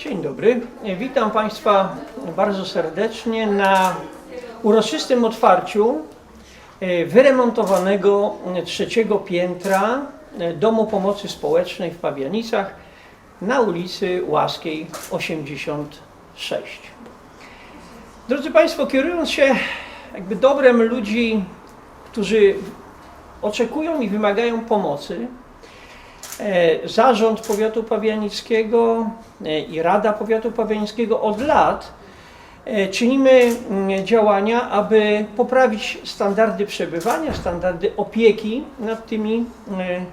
Dzień dobry. Witam Państwa bardzo serdecznie na uroczystym otwarciu e, wyremontowanego trzeciego piętra e, Domu Pomocy Społecznej w Pawianicach na ulicy Łaskiej 86. Drodzy Państwo, kierując się jakby dobrem ludzi, którzy oczekują i wymagają pomocy, Zarząd Powiatu Pawianickiego e, i Rada Powiatu Pawianickiego od lat e, czynimy mm, działania, aby poprawić standardy przebywania, standardy opieki nad tymi e,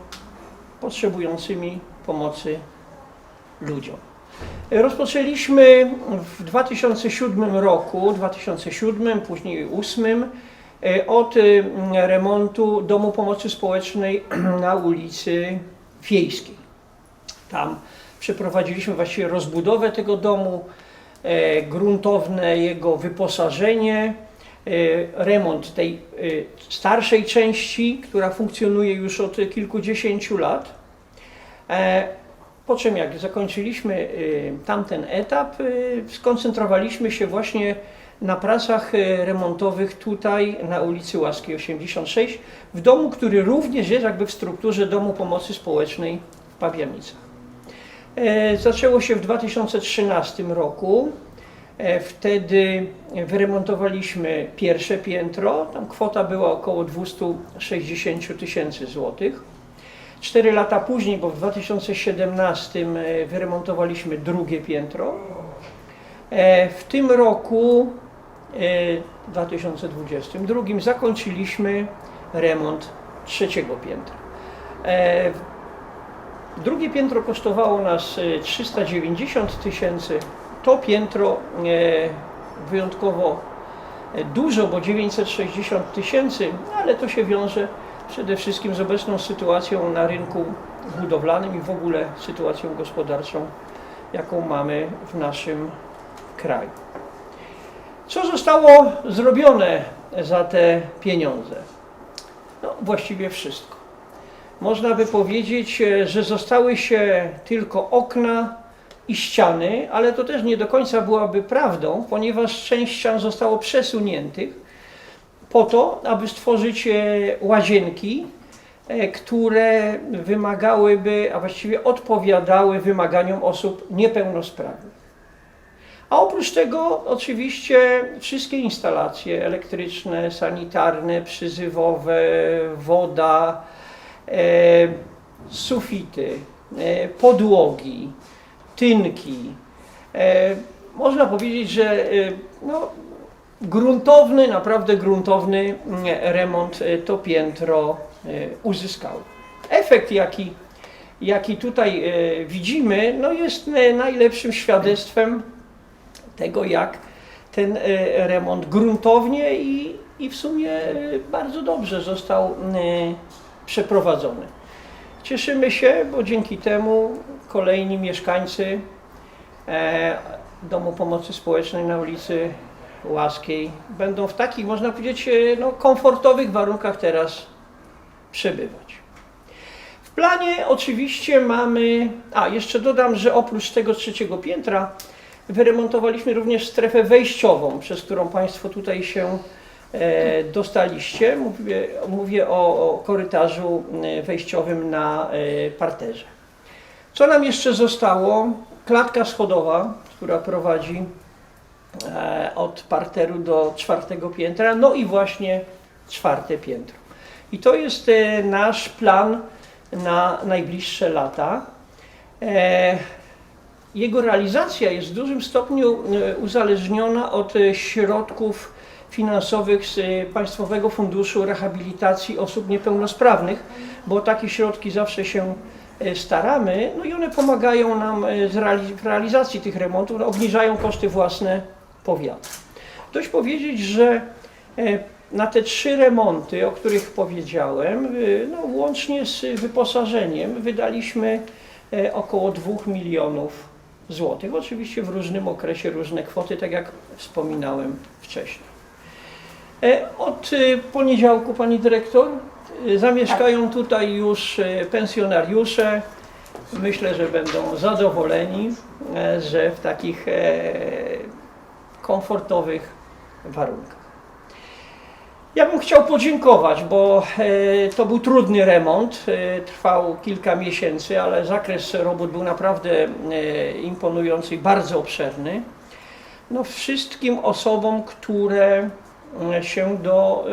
potrzebującymi pomocy ludziom. E, Rozpoczęliśmy w 2007 roku, 2007, później 2008 e, od e, remontu Domu Pomocy Społecznej na ulicy Wiejskiej. Tam przeprowadziliśmy właściwie rozbudowę tego domu, e, gruntowne jego wyposażenie, e, remont tej e, starszej części, która funkcjonuje już od kilkudziesięciu lat. E, po czym jak zakończyliśmy e, tamten etap, e, skoncentrowaliśmy się właśnie na pracach e, remontowych tutaj na ulicy Łaskiej 86, w domu, który również jest jakby w strukturze Domu Pomocy Społecznej w Pawianicach. E, Zaczęło się w 2013 roku. E, Wtedy wyremontowaliśmy pierwsze piętro. Tam kwota była około 260 000 tysięcy złotych. Cztery lata później, bo w 2017 e, wyremontowaliśmy drugie piętro. W tym roku, 2022, zakończyliśmy remont trzeciego piętra. E, Drugie piętro kosztowało nas e, 390 tysięcy. To piętro e, wyjątkowo e, dużo, bo 960 tysięcy, ale to się wiąże przede wszystkim z obecną sytuacją na rynku budowlanym i w ogóle sytuacją gospodarczą, jaką mamy w naszym kraju. Co zostało zrobione za te pieniądze? No, właściwie wszystko. Można by powiedzieć, e, że zostały się tylko okna i ściany, ale to też nie do końca byłaby prawdą, ponieważ część ścian zostało przesuniętych po to, aby stworzyć e, łazienki, e, które wymagałyby, a właściwie odpowiadały wymaganiom osób niepełnosprawnych. A oprócz tego oczywiście wszystkie instalacje elektryczne, sanitarne, przyzywowe, woda, e, sufity, e, podłogi, tynki. E, można powiedzieć, że e, no, gruntowny, naprawdę gruntowny remont e, to piętro e, uzyskało. Efekt, jaki, jaki tutaj widzimy, no jest najlepszym świadectwem tego, jak ten e, remont gruntownie i, i w sumie e, bardzo dobrze został e, przeprowadzony. Cieszymy się, bo dzięki temu kolejni mieszkańcy Domu Pomocy Społecznej na ulicy Łaskiej będą w takich, można powiedzieć, no, komfortowych warunkach teraz przebywać. W planie oczywiście mamy, a jeszcze dodam, że oprócz tego trzeciego piętra wyremontowaliśmy również strefę wejściową, przez którą Państwo tutaj się e, dostaliście. Mówię, mówię o, o korytarzu e, wejściowym na e, parterze. Co nam jeszcze zostało? Klatka schodowa, która prowadzi od parteru do czwartego piętra, no i właśnie czwarte piętro. I to jest nasz plan na najbliższe lata. Jego realizacja jest w dużym stopniu e, uzależniona od e, środków finansowych z e, Państwowego Funduszu Rehabilitacji Osób Niepełnosprawnych, bo takie środki zawsze się staramy, no i one pomagają nam w realizacji tych remontów, obniżają koszty własne powiatu. Dość powiedzieć, że na te trzy remonty, o których powiedziałem, no, łącznie z wyposażeniem wydaliśmy około 2 milionów złotych. Oczywiście w różnym okresie różne kwoty, tak jak wspominałem wcześniej. E, Od e, poniedziałku, pani dyrektor, e, zamieszkają tutaj już pensjonariusze myślę, że będą zadowoleni, że w takich komfortowych warunkach. Ja bym chciał podziękować, bo e, to był trudny remont, e, trwał kilka miesięcy, ale zakres robót był naprawdę e, imponujący i bardzo obszerny. No, wszystkim osobom, które się do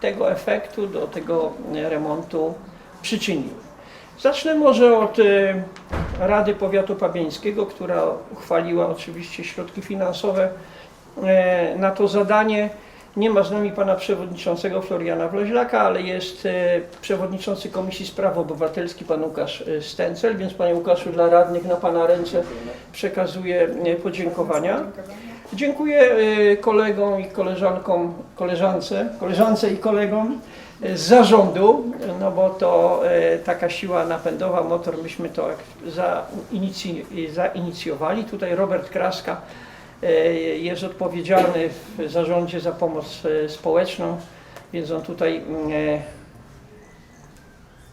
tego efektu, do tego remontu przyczyniły. Zacznę może od Rady Powiatu Pabieńskiego, która uchwaliła oczywiście środki finansowe na to zadanie. Nie ma z nami pana przewodniczącego Floriana Wloźlaka, ale jest e, przewodniczący Komisji Spraw Obywatelskich pan Łukasz e, Stencel, więc panie Łukaszu dla radnych na pana ręce przekazuję e, podziękowania. Dziękuję kolegom i koleżankom, koleżance, koleżance i kolegom z zarządu, no bo to taka siła napędowa, motor, myśmy to zainicjowali. Tutaj Robert Kraska jest odpowiedzialny w zarządzie za pomoc e, społeczną, więc on tutaj mm, e,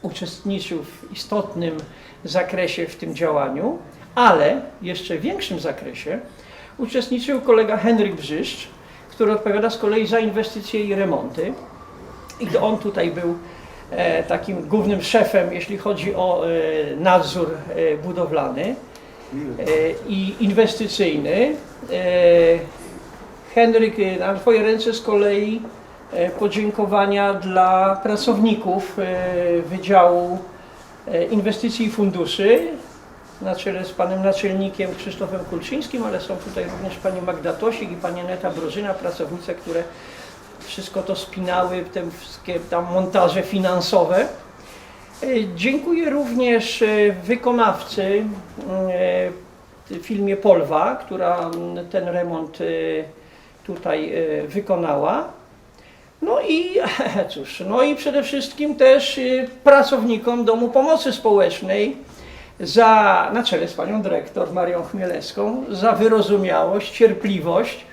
uczestniczył w istotnym zakresie w tym działaniu, ale jeszcze w większym zakresie uczestniczył kolega Henryk Brzyszcz, który odpowiada z kolei za inwestycje i remonty. I on tutaj był e, takim głównym szefem, jeśli chodzi o e, nadzór e, budowlany e, i inwestycyjny. E, Henryk, e, na Twoje ręce z kolei e, podziękowania dla pracowników e, Wydziału e, Inwestycji i Funduszy na czele z panem naczelnikiem Krzysztofem Kulczyńskim, ale są tutaj również pani Magda Tosik i pani Neta Brożyna, pracownice, które wszystko to spinały, te wszystkie tam montaże finansowe. E, Dziękuję również e, wykonawcy e, w filmie Polwa, która mm, ten remont e, tutaj e, wykonała. No i cóż, no i przede wszystkim też e, pracownikom Domu Pomocy Społecznej za, na czele z panią dyrektor Marią Chmielewską, za wyrozumiałość, cierpliwość,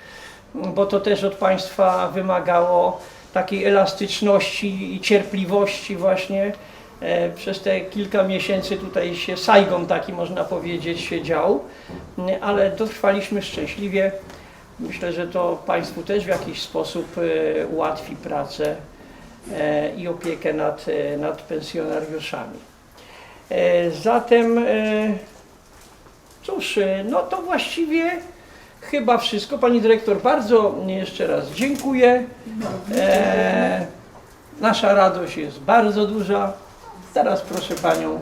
bo to też od państwa wymagało takiej elastyczności i cierpliwości właśnie e, przez te kilka miesięcy tutaj się Saigon taki można powiedzieć się dział, Mm, ale dotrwaliśmy szczęśliwie. Myślę, że to Państwu też w jakiś sposób e, ułatwi pracę e, i opiekę nad, e, nad pensjonariuszami. E, Zatem, e, cóż, e, no to właściwie chyba wszystko. Pani dyrektor, bardzo jeszcze raz dziękuję. E, nasza radość jest bardzo duża. Teraz proszę Panią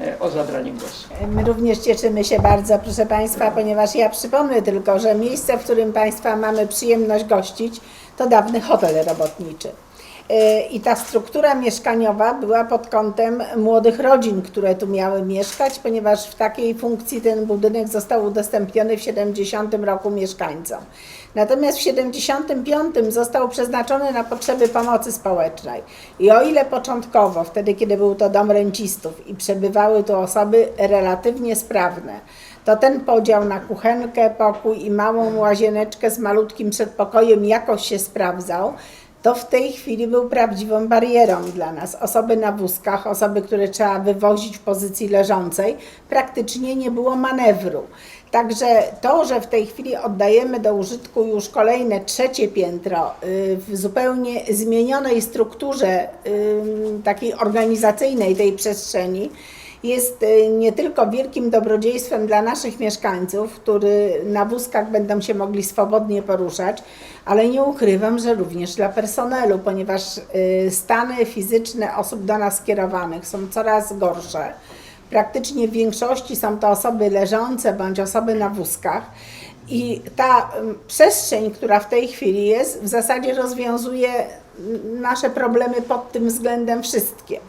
e, o zabranie głosu. My również cieszymy się bardzo, proszę Państwa, ponieważ ja przypomnę tylko, że miejsce, w którym Państwa mamy przyjemność gościć, to dawny hotel robotniczy. I ta struktura mieszkaniowa była pod kątem młodych rodzin, które tu miały mieszkać, ponieważ w takiej funkcji ten budynek został udostępniony w 70 roku mieszkańcom. Natomiast w 75 został przeznaczony na potrzeby pomocy społecznej. I o ile początkowo, wtedy kiedy był to dom rencistów i przebywały tu osoby relatywnie sprawne, to ten podział na kuchenkę, pokój i małą łazieneczkę z malutkim przedpokojem jakoś się sprawdzał, to w tej chwili był prawdziwą barierą dla nas. Osoby na wózkach, osoby, które trzeba wywozić w pozycji leżącej, praktycznie nie było manewru. Także to, że w tej chwili oddajemy do użytku już kolejne trzecie piętro y, w zupełnie zmienionej strukturze takiej organizacyjnej tej przestrzeni, jest y, nie tylko wielkim dobrodziejstwem dla naszych mieszkańców, którzy na wózkach będą się mogli swobodnie poruszać, ale nie ukrywam, że również dla personelu, ponieważ y, stany fizyczne osób do nas skierowanych są coraz gorsze. Praktycznie w większości są to osoby leżące bądź osoby na wózkach. I ta przestrzeń, która w tej chwili jest, w zasadzie rozwiązuje nasze problemy pod tym względem wszystkie.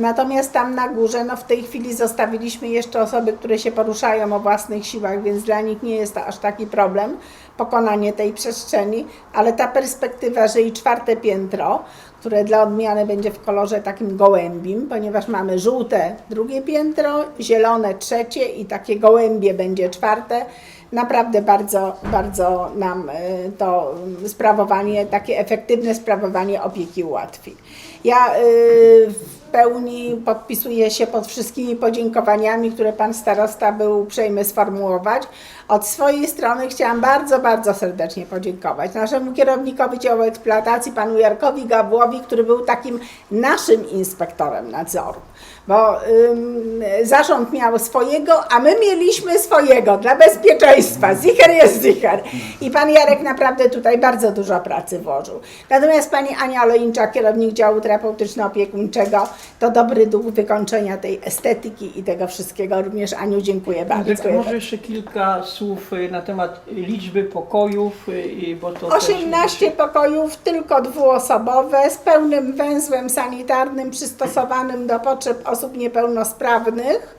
Natomiast tam na górze, no w tej chwili zostawiliśmy jeszcze osoby, które się poruszają o własnych siłach, więc dla nich nie jest to aż taki problem pokonanie tej przestrzeni, ale ta perspektywa, że i czwarte piętro, które dla odmiany będzie w kolorze takim gołębim, ponieważ mamy żółte drugie piętro, zielone trzecie i takie gołębie będzie czwarte, naprawdę bardzo, bardzo nam y, to sprawowanie, takie efektywne sprawowanie opieki ułatwi. Ja y, pełni podpisuję się pod wszystkimi podziękowaniami, które pan starosta był uprzejmy sformułować. Od swojej strony chciałam bardzo, bardzo serdecznie podziękować naszemu kierownikowi działu eksploatacji, panu Jarkowi Gabłowi, który był takim naszym inspektorem nadzoru. Bo ym, zarząd miał swojego, a my mieliśmy swojego dla bezpieczeństwa. Zicher jest zicher. I pan Jarek naprawdę tutaj bardzo dużo pracy włożył. Natomiast pani Ania Oleńczak, kierownik działu terapeutyczno-opiekuńczego, to dobry duch wykończenia tej estetyki i tego wszystkiego. Również Aniu dziękuję bardzo. Dziękuję może jeszcze kilka słów y, na temat liczby pokojów, y, bo to też- 18 pokojów, tylko dwuosobowe, z pełnym węzłem sanitarnym przystosowanym do potrzeb osób niepełnosprawnych.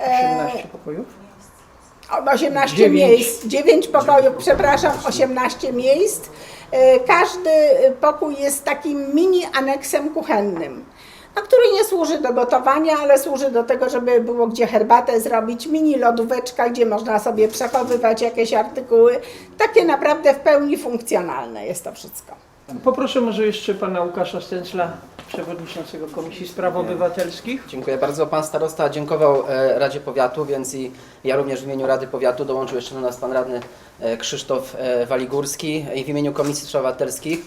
E, 18 pokojów? O, 18 Dziewięć. miejsc, 9 pokojów, przepraszam, 18 miejsc. E, Każdy pokój jest takim mini aneksem kuchennym, no, który nie służy do gotowania, ale służy do tego, żeby było gdzie herbatę zrobić, mini lodóweczka, gdzie można sobie przechowywać jakieś artykuły. Takie naprawdę w pełni funkcjonalne jest to wszystko. Poproszę może jeszcze pana Łukasza Stęcla, przewodniczącego Komisji Spraw Obywatelskich. Dziękuję bardzo. Pan starosta dziękował e, Radzie Powiatu, więc i ja również w imieniu Rady Powiatu dołączył jeszcze do nas pan radny e, Krzysztof e, Waligórski i w imieniu Komisji Spraw Obywatelskich.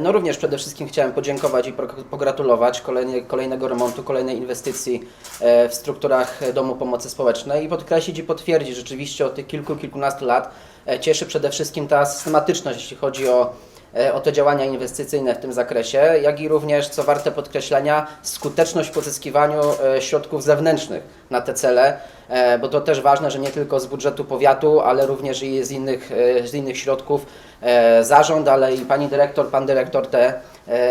No również przede wszystkim chciałem podziękować i pogratulować kolejnie, kolejnego remontu, kolejnej inwestycji w strukturach Domu Pomocy Społecznej i podkreślić i potwierdzić rzeczywiście od tych kilku, kilkunastu lat cieszy przede wszystkim ta systematyczność, jeśli chodzi o e, o te działania inwestycyjne w tym zakresie, jak i również, co warte podkreślenia, skuteczność w pozyskiwaniu e, środków zewnętrznych na te cele, e, bo to też ważne, że nie tylko z budżetu powiatu, ale również i z innych, z innych środków zarząd, ale i pani dyrektor, pan dyrektor te,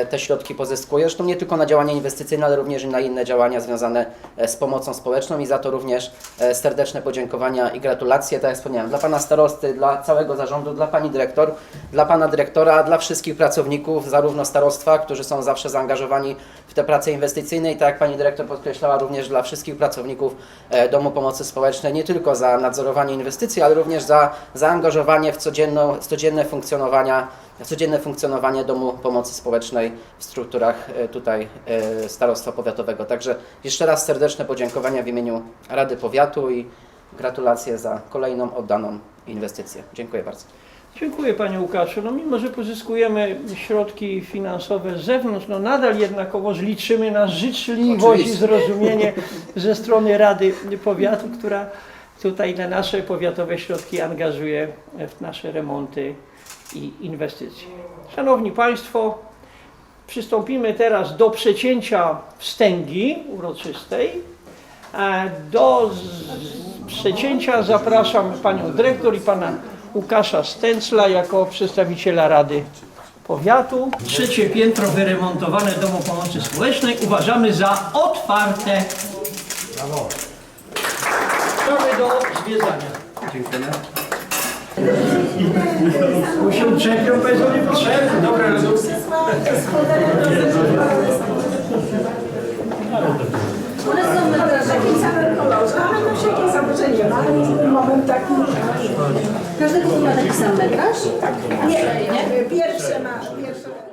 te środki pozyskuje. Zresztą nie tylko na działania inwestycyjne, ale również i na inne działania związane e, z pomocą społeczną i za to również e, serdeczne podziękowania i gratulacje, tak jak wspomniałem, dla pana starosty, dla całego zarządu, dla pani dyrektor, dla pana dyrektora, dla wszystkich pracowników, zarówno starostwa, którzy są zawsze zaangażowani w te prace inwestycyjne i tak jak pani dyrektor podkreślała, również dla wszystkich pracowników e, Domu Pomocy Społecznej, nie tylko za nadzorowanie inwestycji, ale również za zaangażowanie w codzienną, codzienne funkcjonowania codzienne funkcjonowanie Domu Pomocy Społecznej w strukturach e, tutaj e, Starostwa Powiatowego. Także jeszcze raz serdeczne podziękowania w imieniu Rady Powiatu i gratulacje za kolejną oddaną inwestycję. Dziękuję bardzo. Dziękuję Panie Łukaszu. No mimo, że pozyskujemy środki finansowe z zewnątrz, no nadal jednakowoż liczymy na życzliwość i Oczywiście. zrozumienie ze strony Rady Powiatu, która tutaj na nasze powiatowe środki angażuje w nasze remonty i inwestycje. Szanowni Państwo, przystąpimy teraz do przecięcia wstęgi uroczystej. A Do przecięcia zapraszam Panią Dyrektor i Pana Łukasza Stęcla jako przedstawiciela Rady Powiatu. Trzecie piętro wyremontowane Domu Pomocy Społecznej uważamy za otwarte. Do zwiedzania. Dziękuję. Bo się uczepią, powiedzą niepotrzebne. Dobre lodówki. One są w takim samym kolorze, ale no się nie zaburzenie ma, ale moment taki... Każdego ma taki sam metraż? Nie, nie, pierwsze ma... Pierwsze...